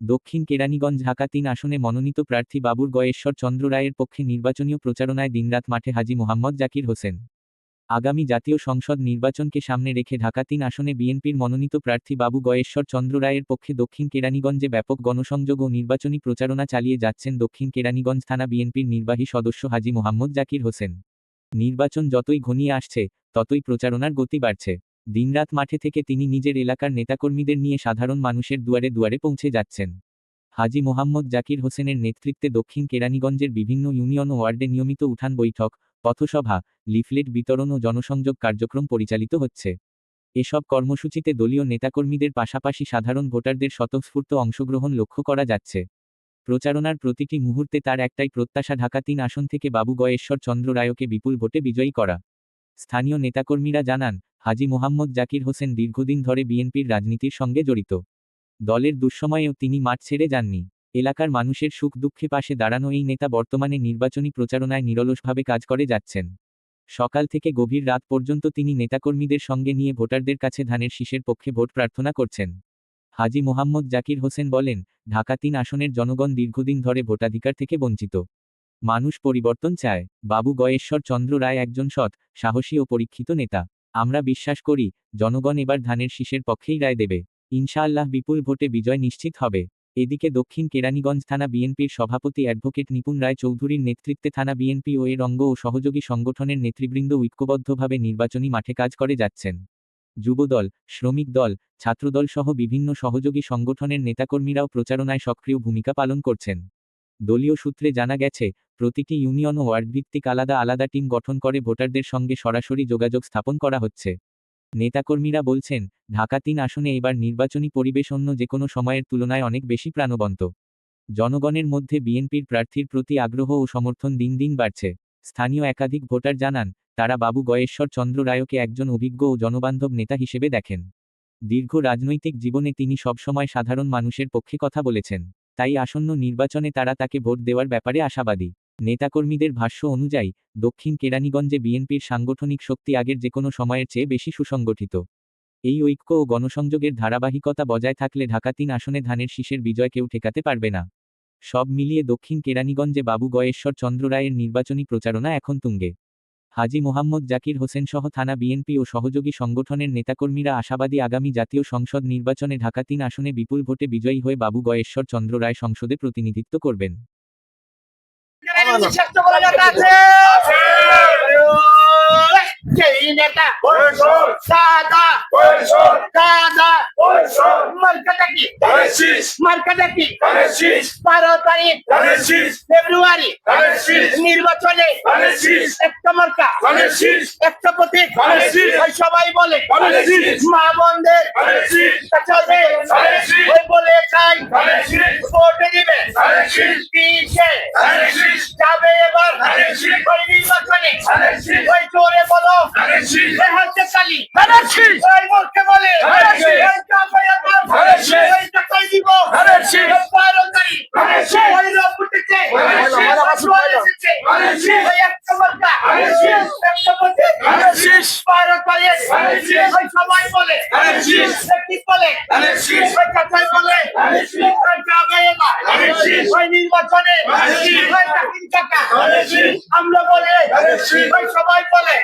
দক্ষিণ কেরানীগঞ্জ ঢাকা তিন আসনে মনোনীত প্রার্থী বাবুর গয়েশ্বর চন্দ্র রায়ের পক্ষে নির্বাচনীয় প্রচারণায় দিনরাত মাঠে হাজি মোহাম্মদ জাকির হোসেন। আগামী জাতীয় সংসদ নির্বাচনকে সামনে রেখে ঢাকা তিন আসনে বিএনপির মনোনীত প্রার্থী বাবু গয়েশ্বর চন্দ্র রায়ের পক্ষে দক্ষিণ কেরানীগঞ্জে ব্যাপক গণসংযোগ ও নির্বাচনী প্রচারণা চালিয়ে যাচ্ছেন দক্ষিণ কেরানীগঞ্জ থানা বিএনপির নির্বাহী সদস্য হাজি মোহাম্মদ জাকির হোসেন। নির্বাচন যতই ঘনিয়ে আসছে, ততই প্রচারণার গতি বাড়ছে। দিনরাত মাঠে থেকে তিনি নিজের এলাকার নেতাকর্মীদের নিয়ে সাধারণ মানুষের দুয়ারে দুয়ারে পৌঁছে যাচ্ছেন। হাজি মোহাম্মদ জাকির হোসেনের নেতৃত্বে দক্ষিণ কেরানীগঞ্জের বিভিন্ন ইউনিয়ন ওয়ার্ডে নিয়মিত উঠান বৈঠক, পথসভা, লিফলেট বিতরণ ও জনসংযোগ কার্যক্রম পরিচালিত হচ্ছে। এসব কর্মসূচিতে দলীয় নেতাকর্মীদের পাশাপাশি সাধারণ ভোটারদের স্বতঃস্ফূর্ত অংশগ্রহণ লক্ষ্য করা যাচ্ছে। প্রচারণার প্রতিটি মুহূর্তে তার একটাই প্রত্যাশা, ঢাকা তিন আসন থেকে বাবু গয়েশ্বর চন্দ্র রায়কে বিপুল ভোটে বিজয়ী করা। স্থানীয় নেতাকর্মীরা জানান হাজি মোহাম্মদ জাকির হোসেন দীর্ঘদিন ধরে বিএনপির রাজনীতির সঙ্গে জড়িত। দলের দুঃসময়েও তিনি মাঠ ছেড়ে যাননি। এলাকার মানুষের সুখ দুঃখে পাশে দাঁড়ানো এই নেতা বর্তমানে নির্বাচনী প্রচারণায় নিরলসভাবে কাজ করে যাচ্ছেন। সকাল থেকে গভীর রাত পর্যন্ত তিনি নেতাকর্মীদের সঙ্গে নিয়ে ভোটারদের কাছে ধানের শীষের পক্ষে ভোট প্রার্থনা করছেন। হাজি মোহাম্মদ জাকির হোসেন বলেন, ঢাকা তিন আসনের জনগণ দীর্ঘদিন ধরে ভোটাধিকার থেকে বঞ্চিত। মানুষ পরিবর্তন চায়। বাবু গয়েশ্বর চন্দ্র রায় একজন সৎ, সাহসী ও পরীক্ষিত নেতা। আমরা বিশ্বাস করি, জনগণ এবার ধানের শীষের পক্ষেই রায় দেবে। ইনশাআল্লাহ বিপুল ভোটে বিজয় নিশ্চিত হবে। এদিকে দক্ষিণ কেরানীগঞ্জ থানা বিএনপির সভাপতি অ্যাডভোকেট নিপুণ রায় চৌধুরীর নেতৃত্বে থানা বিএনপি ও এর অঙ্গ ও সহযোগী সংগঠনের নেতৃবৃন্দ ঐক্যবদ্ধভাবে নির্বাচনী মাঠে কাজ করে যাচ্ছেন। যুবদল, শ্রমিক দল, ছাত্রদল সহ বিভিন্ন সহযোগী সংগঠনের নেতাকর্মীরাও প্রচারণায় সক্রিয় ভূমিকা পালন করছেন। দলীয় সূত্রে জানা গেছে প্রতিটি ইউনিয়ন ও ওয়ার্ডভিত্তিক আলাদা আলাদা টিম গঠন করে ভোটারদের সঙ্গে সরাসরি যোগাযোগ স্থাপন করা হচ্ছে। নেতাকর্মীরা বলছেন, ঢাকা তিন আসনে এবার নির্বাচনী পরিবেশ অন্য যে কোনো সময়ের তুলনায় অনেক বেশি প্রাণবন্ত। জনগণের মধ্যে বিএনপির প্রার্থীর প্রতি আগ্রহ ও সমর্থন দিন দিন বাড়ছে। স্থানীয় একাধিক ভোটার জানান, তারা বাবু গয়েশ্বর চন্দ্র রায়কে একজন অভিজ্ঞ ও জনবান্ধব নেতা হিসেবে দেখেন। দীর্ঘ রাজনৈতিক জীবনে তিনি সবসময় সাধারণ মানুষের পক্ষে কথা বলেছেন, তাই আসন্ন নির্বাচনে তারা তাকে ভোট দেওয়ার ব্যাপারে আশাবাদী। নেতাকর্মীদের ভাষ্য অনুযায়ী, দক্ষিণ কেরানীগঞ্জে বিএনপির সাংগঠনিক শক্তি আগের যে কোনো সময়ের চেয়ে বেশি সুসংগঠিত। এই ঐক্য ও গণসংযোগের ধারাবাহিকতা বজায় থাকলে ঢাকা তিন আসনে ধানের শীষের বিজয় কেউ ঠেকাতে পারবে না। সব মিলিয়ে দক্ষিণ কেরানীগঞ্জে বাবু গয়েশ্বর চন্দ্র রায়ের নির্বাচনী প্রচারণা এখন তুঙ্গে। হাজি মোহাম্মদ জাকির হোসেন সহ থানা বিএনপি ও সহযোগী সংগঠনের নেতাকর্মীরা আশাবাদী আগামী জাতীয় সংসদ নির্বাচনে ঢাকা তিন আসনে বিপুল ভোটে বিজয়ী হয়ে বাবু গয়েশ্বর চন্দ্র রায় সংসদে প্রতিনিধিত্ব করবেন। শ্রেষ্ঠ বলে নেতা আছে সেই নেতা সাদা। সাদা। মার্কাটা কি? মার্কাটা কি? বারো তারিখ। ফেব্রুয়ারি। নির্বাচনে একটা মার্কা। একটা প্রতীক। ওই সবাই বলে। মা বন্ধের চলবে ওই বলে চাই। ভোটে দিবে। কিসে যাবে এবার। ওই নির্বাচনে। ওই চোরে বলো। এই হচ্ছে কালি ওই মুখে বলে ওই যাবে এবার ওই টাকাই দিব বারো তারিখ ওই লোক উঠেছে জোয়ার এসেছে ওই একটা মার্কা একটা প্রতীক বারো তারিখ ওই সবাই বলে কি বলে ওই কথাই বলে ওই যাবে এবার ওই নির্বাচনে ওই চাকরি টাকা আমরা বলে ওই সবাই বলে টাকাই বলে বলে বলে ওই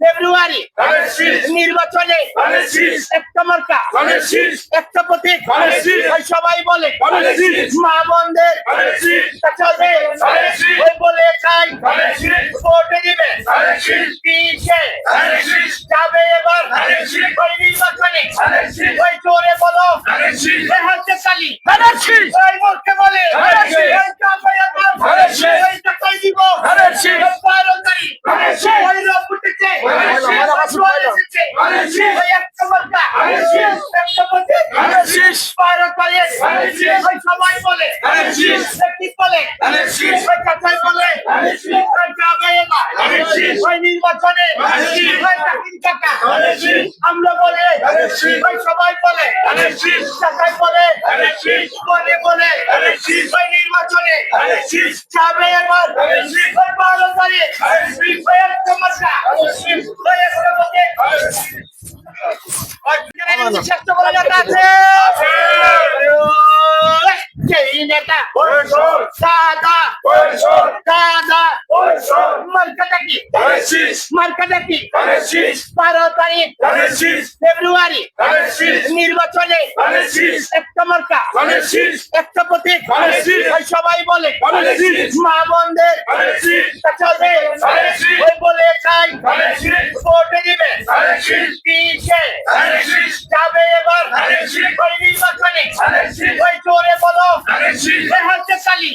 ফেব্রুয়ারি নির্বাচনে একটা মার্কা একটা প্রতীক সবাই বলে মা বন্ধের চলবে বলে ভোটে দিবে কিসে যাবে এবার। ওই নির্বাচনে। ওই চোরে বলো। হচ্ছে কালি ওই মুখে বলে ওই যাবে এবার ওই টাকাই দিব বারো তারিখ ওই লোক উঠেছে জোয়ার এসেছে ওই একটা মার্কা একটা প্রতীক বারো তারিখ ওই সবাই বলে কি বলে ওই কথাই বলে ওই যাবে এবার ওই নির্বাচনে ওই চাকরি টাকা আমরা বলে ওই সবাই বলে টাকাই বলে বলে বলে ওই নির্বাচনে যাবে এবার। ওই বারো তারিখ। ওই একটা মাসা ওই একটা ফেব্রুয়ারি নির্বাচনে একটা মার্কা একটা প্রতীক সবাই বলে মা বন্ধের ওই বলে চাই কিসে যাবে এবার। ওই নির্বাচনে। ওই জোরে বলো। হচ্ছে কালি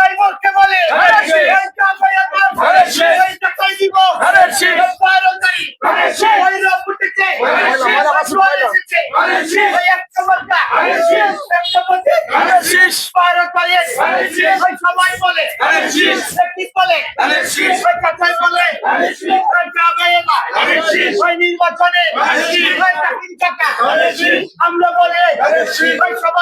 ওই মুখে বলে হারাচ্ছি। ওই যাবে এবার হারাচ্ছি। ওই টাকাই দিব হারাচ্ছি। ওই বারো তারিখ হারাচ্ছি। ওই লোক উঠেছে হারাচ্ছি। জোরে এসেছে হারাচ্ছি। ওই একটা মার্কা হারাচ্ছি। একটা প্রতীক হারাচ্ছি। বারো তারিখ হারাচ্ছি। ওই সবাই বলে হারাচ্ছি। কি বলে হারাচ্ছি। ওই কথাই বলে হারাচ্ছি। ওই যাবে এবার হারাচ্ছি। ওই নির্বাচনে হারাচ্ছি। ওই চাকরি টাকা হারাচ্ছি। আমরা বলে হারাচ্ছি।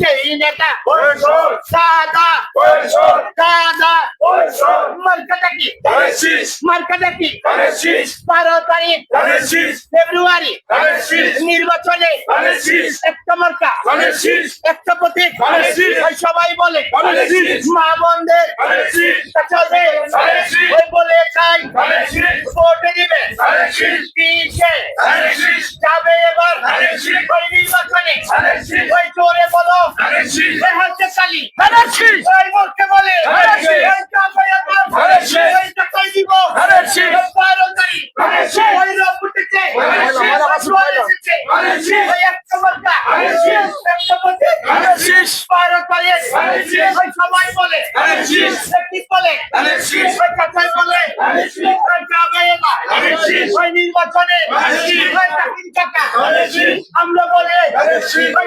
যেই নেতা সাদা সাদা মার্কাটা কি? মার্কাটা কি? বারো তারিখ। ফেব্রুয়ারি। নির্বাচনে একটা মার্কা। একটা প্রতীক। সবাই বলে। মা বন্ধের। ওই বলে চাই। ভোটে দিবে। কিসে যাবে এবার। ওই নির্বাচনে। ওই জোরে বলো। কালি ওই মুখে বলে হারাচ্ছি। ওই যাবে এবার হারাচ্ছি। ওই টাকাই দিব হারাচ্ছি। ওই বারো তারিখ হারাচ্ছি। ওই লোক উঠেছে হারাচ্ছি। জোরে এসেছে হারাচ্ছি। ওই একটা মার্কা হারাচ্ছি। একটা প্রতীক হারাচ্ছি। বারো তারিখ হারাচ্ছি। ওই সবাই বলে হারাচ্ছি। কি বলে হারাচ্ছি। ওই কথাই বলে হারাচ্ছি। ওই যাবে এবার হারাচ্ছি। ওই নির্বাচনে হারাচ্ছি। ওই চাকরি টাকা হারাচ্ছি। আমরা বলে হারাচ্ছি। ওই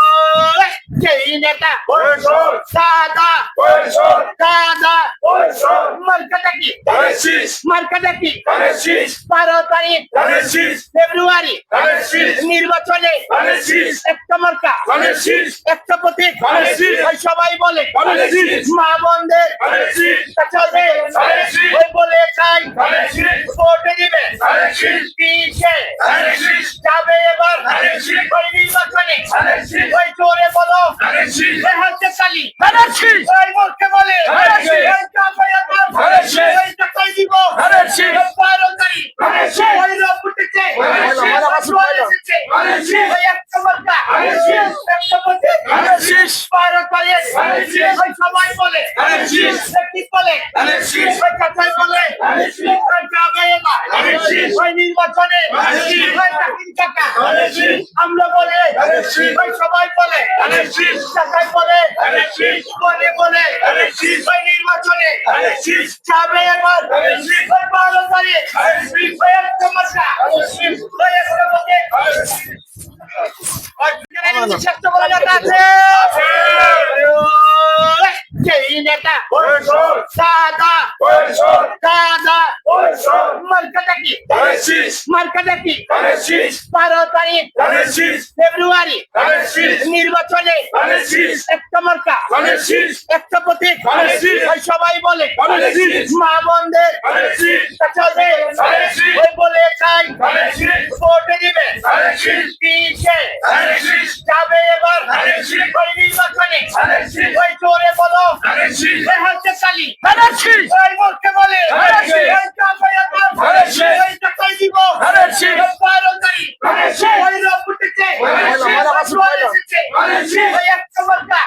যেই নেতা সাদা। সাদা। মার্কাটা কি? মার্কাটা কি? বারো তারিখ। ফেব্রুয়ারি। নির্বাচনে একটা মার্কা। একটা প্রতীক। ওই সবাই বলে। মা বন্ধের চলবে। ওই বলে চাই। ভোটে দিবে। কিসে? যাবে এবার। ওই নির্বাচনে। ওই জোরে বলো। কালি ওই মুখে বলে হারাচ্ছি। ওই যাবে এবার হারাচ্ছি। ওই টাকাই দিব হারাচ্ছি। ওই বারো তারিখ হারাচ্ছি। ওই লোক উঠেছে হারাচ্ছি। জোরে এসেছে হারাচ্ছি। ওই একটা মার্কা হারাচ্ছি। একটা প্রতীক হারাচ্ছি। বারো তারিখ হারাচ্ছি। ওই সবাই বলে হারাচ্ছি। কি বলে হারাচ্ছি। ওই কথাই বলে হারাচ্ছি। ওই যাবে এবার হারাচ্ছি। ওই নির্বাচনে হারাচ্ছি। ওই চাকরি টাকা হারাচ্ছি। আমরা বলে হারাচ্ছি। ওই সবাই বলে। টাকাই বলে। বলে বলে নির্বাচনে। যাবে এবার। ভালো তারিখ। একটা মাসা একটা ফেব্রুয়ারি নির্বাচনে একটা মার্কা একটা প্রতীক সবাই বলে মা বন্ধের বলে চাই ভোটে দিবে কিসে যাবে এবার। ওই নির্বাচনে। ওই জোরে বলো। হচ্ছে কালি ওই মুখে বলে হারাচ্ছি। ওই যাবে এবার হারাচ্ছি। ওই টাকাই দিব হারাচ্ছি। ওই বারো তারিখ হারাচ্ছি। ওই লোক উঠেছে জোয়ার এসেছে ওই একটা মার্কা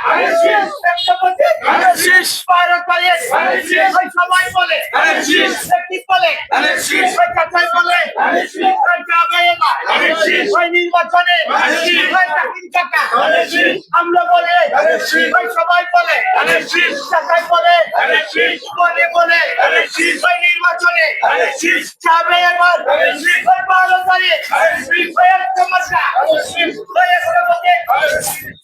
একটা প্রতীক বারো তারিখ ওই সবাই বলে কি বলে ওই কথাই বলে ওই যাবে এবার ওই নির্বাচনে ওই চাকরির টাকা আমরা বলে ওই সবাই বলে। টাকাই বলে। বলে বলে। ওই নির্বাচনে। যাবে এবার। ওই বারো তারিখ। ওই একটা মার্কা ওই একটা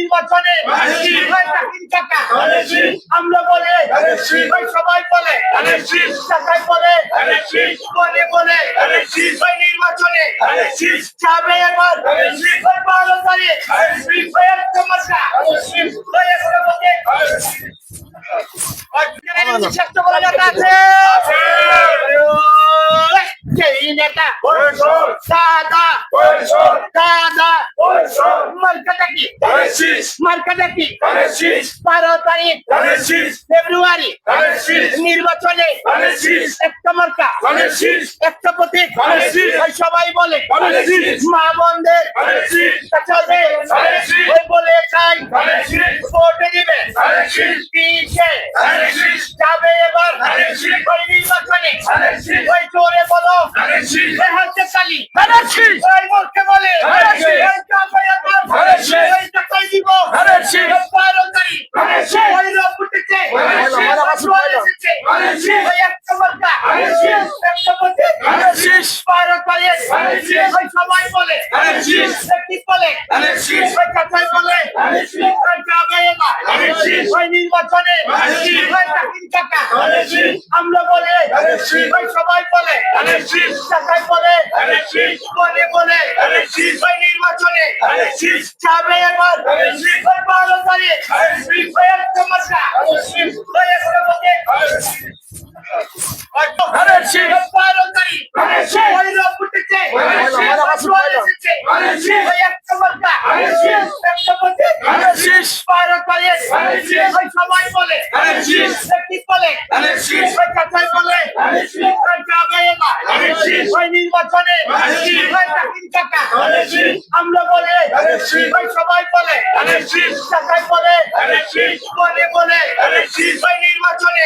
ওই নির্বাচনে ওই টাকা আমরা বলে সবাই বলে টাকাই বলে বলে বলে নির্বাচনে যাবে এবার। ওই বারো তারিখ ওই একটা মাসা ওই একটা বকে চেষ্টা করা যাতে আছে। সেই নেতা দাদা। দাদা। মার্কাটা কি? মার্কাটা কি? বারো তারিখ। ফেব্রুয়ারি। নির্বাচনে একটা মার্কা। একটা প্রতীক। সবাই বলে। মা বন্ধের। চলে। ওই বলে চাই। ভোটে দিবে। যাবে এবার। ওই নির্বাচনে। ওই চোরে বলো। ওই হাতে কালি ওই মুখে বলে। ওই যাবে এবার ওই টাকাই দিব। বারো তারিখ ওই লোক উঠেছে ওই জোয়ার এসেছে ওই একটা বারো তারিখ ওই সবাই বলে বলে কথাই বলে নির্বাচনে আমরা বলে সবাই বলে টাকাই বলে বলে বলে নির্বাচনে যাবে এবার তারিখ ওই একটা ওই একটা সবাই বলে বলে ওই বলে নির্বাচনে আমরা বলে সবাই বলে টাকাই বলে বলে বলে নির্বাচনে